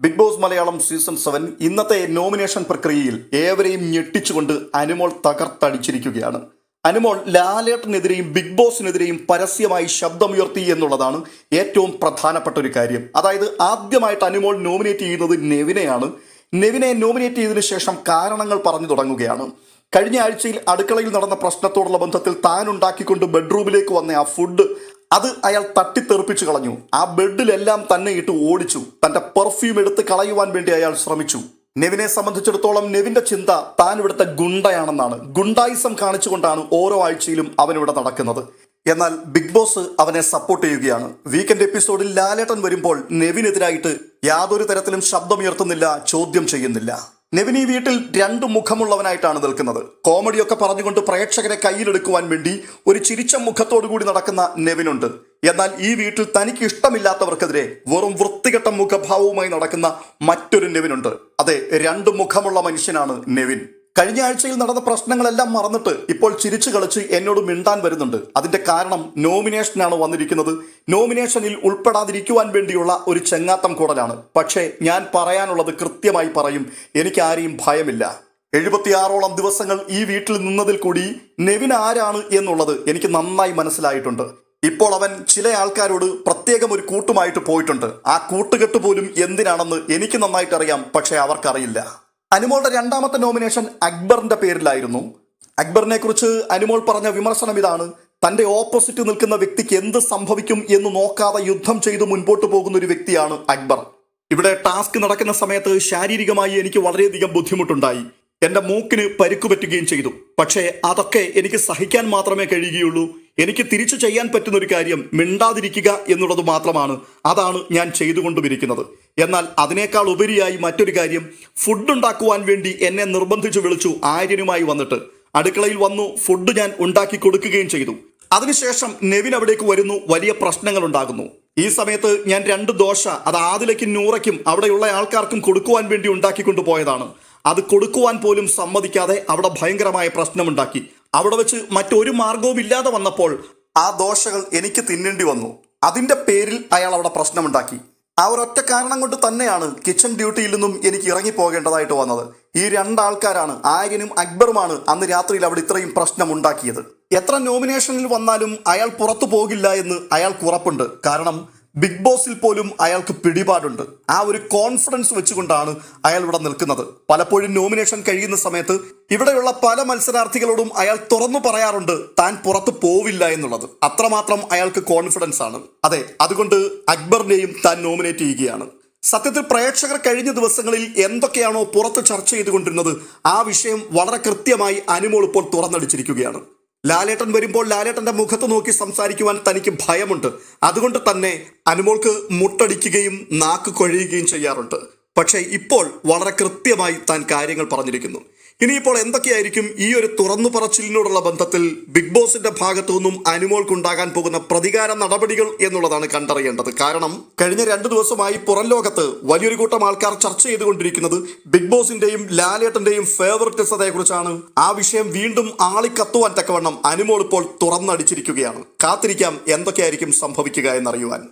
Big Boss Malayalam season seven ഇന്നത്തെ nomination പ്രക്രിയയിൽ ഏവരെയും ഞെട്ടിച്ചുകൊണ്ട് അനുമോൾ തകർത്തടിച്ചിരിക്കുകയാണ്. അനുമോൾ ലാലേട്ടനെതിരെയും ബിഗ് ബോസിനെതിരെയും പരസ്യമായി ശബ്ദമുയർത്തി എന്നുള്ളതാണ് ഏറ്റവും പ്രധാനപ്പെട്ട ഒരു കാര്യം. അതായത് ആദ്യമായിട്ട് അനുമോൾ നോമിനേറ്റ് ചെയ്യുന്നത് നെവിനെയാണ്. നെവിനെ നോമിനേറ്റ് ചെയ്തതിനു ശേഷം കാരണങ്ങൾ പറഞ്ഞു തുടങ്ങുകയാണ്. കഴിഞ്ഞ ആഴ്ചയിൽ അടുക്കളയിൽ നടന്ന പ്രശ്നത്തോടുള്ള ബന്ധത്തിൽ താൻ ഉണ്ടാക്കിക്കൊണ്ട് ബെഡ്റൂമിലേക്ക് വന്ന ആ ഫുഡ് അത് അയാൾ തട്ടിത്തെറിപ്പിച്ചു കളഞ്ഞു. ആ ബെഡിലെല്ലാം തന്നെ ഇട്ട് ഓടിച്ചു. തന്റെ പെർഫ്യൂം എടുത്ത് കളയുവാൻ വേണ്ടി അയാൾ ശ്രമിച്ചു. നെവിനെ സംബന്ധിച്ചിടത്തോളം നെവിന്റെ ചിന്ത താൻ ഇവിടുത്തെ ഗുണ്ടയാണെന്നാണ്. ഗുണ്ടായിസം കാണിച്ചുകൊണ്ടാണ് ഓരോ ആഴ്ചയിലും അവൻ ഇവിടെ നടക്കുന്നത്. എന്നാൽ ബിഗ് ബോസ് അവനെ സപ്പോർട്ട് ചെയ്യുകയാണ്. വീക്കെൻഡ് എപ്പിസോഡിൽ ലാലേട്ടൻ വരുമ്പോൾ നെവിനെതിരായിട്ട് യാതൊരു തരത്തിലും ശബ്ദമുയർത്തുന്നില്ല ചോദ്യം ചെയ്യുന്നില്ല. നെവിൻ ഈ വീട്ടിൽ രണ്ട് മുഖമുള്ളവനായിട്ടാണ് നിൽക്കുന്നത്. കോമഡിയൊക്കെ പറഞ്ഞുകൊണ്ട് പ്രേക്ഷകരെ കയ്യിലെടുക്കുവാൻ വേണ്ടി ഒരു ചിരിച്ച മുഖത്തോടു കൂടി നടക്കുന്ന നെവിനുണ്ട്. എന്നാൽ ഈ വീട്ടിൽ തനിക്ക് ഇഷ്ടമില്ലാത്തവർക്കെതിരെ വെറും വൃത്തികെട്ട മുഖഭാവവുമായി നടക്കുന്ന മറ്റൊരു നെവിനുണ്ട്. അതെ രണ്ട് മുഖമുള്ള മനുഷ്യനാണ് നെവിൻ. കഴിഞ്ഞ ആഴ്ചയിൽ നടന്ന പ്രശ്നങ്ങളെല്ലാം മറന്നിട്ട് ഇപ്പോൾ ചിരിച്ചു കളിച്ച് എന്നോട് മിണ്ടാൻ വരുന്നുണ്ട്. അതിന്റെ കാരണം നോമിനേഷനാണ് വന്നിരിക്കുന്നത്. നോമിനേഷനിൽ ഉൾപ്പെടാതിരിക്കുവാൻ വേണ്ടിയുള്ള ഒരു ചെങ്ങാത്തം കൂടലാണ്. പക്ഷേ ഞാൻ പറയാനുള്ളത് കൃത്യമായി പറയും. എനിക്ക് ആരെയും ഭയമില്ല. എഴുപത്തിയാറോളം ദിവസങ്ങൾ ഈ വീട്ടിൽ നിന്നതിൽ കൂടി നെവിൻ ആരാണ് എന്നുള്ളത് എനിക്ക് നന്നായി മനസ്സിലായിട്ടുണ്ട്. ഇപ്പോൾ അവൻ ചില ആൾക്കാരോട് പ്രത്യേകം ഒരു കൂട്ടുമായിട്ട് പോയിട്ടുണ്ട്. ആ കൂട്ടുകെട്ട് പോലും എന്തിനാണെന്ന് എനിക്ക് നന്നായിട്ടറിയാം. പക്ഷേ അവർക്കറിയില്ല. അനുമോളുടെ രണ്ടാമത്തെ നോമിനേഷൻ അക്ബറിന്റെ പേരിലായിരുന്നു. അക്ബറിനെ കുറിച്ച് അനുമോൾ പറഞ്ഞ വിമർശനം ഇതാണ്. തന്റെ ഓപ്പോസിറ്റ് നിൽക്കുന്ന വ്യക്തിക്ക് എന്ത് സംഭവിക്കും എന്ന് നോക്കാതെ യുദ്ധം ചെയ്ത് മുൻപോട്ട് പോകുന്ന ഒരു വ്യക്തിയാണ് അക്ബർ. ഇവിടെ ടാസ്ക് നടക്കുന്ന സമയത്ത് ശാരീരികമായി എനിക്ക് വളരെയധികം ബുദ്ധിമുട്ടുണ്ടായി. എന്റെ മൂക്കിന് പരുക്കു പറ്റുകയും ചെയ്തു. പക്ഷേ അതൊക്കെ എനിക്ക് സഹിക്കാൻ മാത്രമേ കഴിയുകയുള്ളൂ. എനിക്ക് തിരിച്ചു ചെയ്യാൻ പറ്റുന്ന ഒരു കാര്യം മിണ്ടാതിരിക്കുക എന്നുള്ളത് മാത്രമാണ്. അതാണ് ഞാൻ ചെയ്തുകൊണ്ടുമിരിക്കുന്നത്. എന്നാൽ അതിനേക്കാൾ ഉപരിയായി മറ്റൊരു കാര്യം ഫുഡ് ഉണ്ടാക്കുവാൻ വേണ്ടി എന്നെ നിർബന്ധിച്ചു വിളിച്ചു ആര്യനുമായി വന്നിട്ട്. അടുക്കളയിൽ വന്നു ഫുഡ് ഞാൻ ഉണ്ടാക്കി കൊടുക്കുകയും ചെയ്തു. അതിനുശേഷം നെവിൻ അവിടേക്ക് വരുന്നു വലിയ പ്രശ്നങ്ങൾ ഉണ്ടാകുന്നു ഈ സമയത്ത് ഞാൻ രണ്ട് ദോശ അത് ആദിലേക്കും നൂറയ്ക്കും അവിടെയുള്ള ആൾക്കാർക്കും കൊടുക്കുവാൻ വേണ്ടി ഉണ്ടാക്കിക്കൊണ്ടു പോയതാണ് അത് കൊടുക്കുവാൻ പോലും സമ്മതിക്കാതെ അവിടെ ഭയങ്കരമായ പ്രശ്നമുണ്ടാക്കി. അവിടെ വെച്ച് മറ്റൊരു മാർഗവും ഇല്ലാതെ വന്നപ്പോൾ ആ ദോശകൾ എനിക്ക് തിന്നേണ്ടി വന്നു. അതിന്റെ പേരിൽ അയാൾ അവിടെ പ്രശ്നമുണ്ടാക്കി. ആ ഒരൊറ്റ കാരണം കൊണ്ട് തന്നെയാണ് കിച്ചൺ ഡ്യൂട്ടിയിൽ നിന്നും എനിക്ക് ഇറങ്ങി പോകേണ്ടതായിട്ട് വന്നത്. ഈ രണ്ടാൾക്കാരാണ് ആര്യനും അക്ബറുമാണ് അന്ന് രാത്രിയിൽ അവിടെ ഇത്രയും പ്രശ്നം ഉണ്ടാക്കിയത് എത്ര നോമിനേഷനിൽ വന്നാലും അയാൾ പുറത്തു പോകില്ല എന്ന് അയാൾക്ക് ഉറപ്പുണ്ട്. കാരണം ബിഗ് ബോസിൽ പോലും അയാൾക്ക് പിടിപാടുണ്ട്. ആ ഒരു കോൺഫിഡൻസ് വെച്ചുകൊണ്ടാണ് അയാൾ ഇവിടെ നിൽക്കുന്നത്. പലപ്പോഴും നോമിനേഷൻ കഴിയുന്ന സമയത്ത് ഇവിടെയുള്ള പല മത്സരാർത്ഥികളോടും അയാൾ തുറന്നു പറയാറുണ്ട് താൻ പുറത്തു പോവില്ല എന്നുള്ളത്. അത്രമാത്രം അയാൾക്ക് കോൺഫിഡൻസ് ആണ്. അതെ അതുകൊണ്ട് അക്ബറിനെയും താൻ നോമിനേറ്റ് ചെയ്യുകയാണ്. സത്യത്തിൽ പ്രേക്ഷകർ കഴിഞ്ഞ ദിവസങ്ങളിൽ എന്തൊക്കെയാണോ പുറത്ത് ചർച്ച ചെയ്തുകൊണ്ടിരുന്നത് ആ വിഷയം വളരെ കൃത്യമായി അനുമോൾ ഇപ്പോൾ തുറന്നടിച്ചിരിക്കുകയാണ്. ലാലേട്ടൻ വരുമ്പോൾ ലാലേട്ടന്റെ മുഖത്ത് നോക്കി സംസാരിക്കുവാൻ തനിക്ക് ഭയമുണ്ട്. അതുകൊണ്ട് തന്നെ അനുമോൾക്ക് മുട്ടടിക്കുകയും നാക്ക് കൊഴിയുകയും ചെയ്യാറുണ്ട്. പക്ഷേ ഇപ്പോൾ വളരെ കൃത്യമായി താൻ കാര്യങ്ങൾ പറഞ്ഞിരിക്കുന്നു. ഇനിയിപ്പോൾ എന്തൊക്കെയായിരിക്കും ഈ ഒരു തുറന്നു പറച്ചിലിനോടുള്ള ബന്ധത്തിൽ ബിഗ് ബോസിന്റെ ഭാഗത്തു നിന്നും അനുമോൾക്കുണ്ടാകാൻ പോകുന്ന പ്രതികാര നടപടികൾ എന്നുള്ളതാണ് കണ്ടറിയേണ്ടത്. കാരണം കഴിഞ്ഞ രണ്ടു ദിവസമായി പുറം ലോകത്ത് വലിയൊരു കൂട്ടം ആൾക്കാർ ചർച്ച ചെയ്തുകൊണ്ടിരിക്കുന്നത് ബിഗ് ബോസിന്റെയും ലാലേട്ടന്റെയും ഫേവറിറ്റിസതയെ കുറിച്ചാണ് ആ വിഷയം വീണ്ടും ആളിക്കത്തുവാൻ തക്കവണ്ണം അനുമോൾ ഇപ്പോൾ തുറന്നടിച്ചിരിക്കുകയാണ്. കാത്തിരിക്കാം എന്തൊക്കെയായിരിക്കും സംഭവിക്കുക എന്നറിയുവാൻ.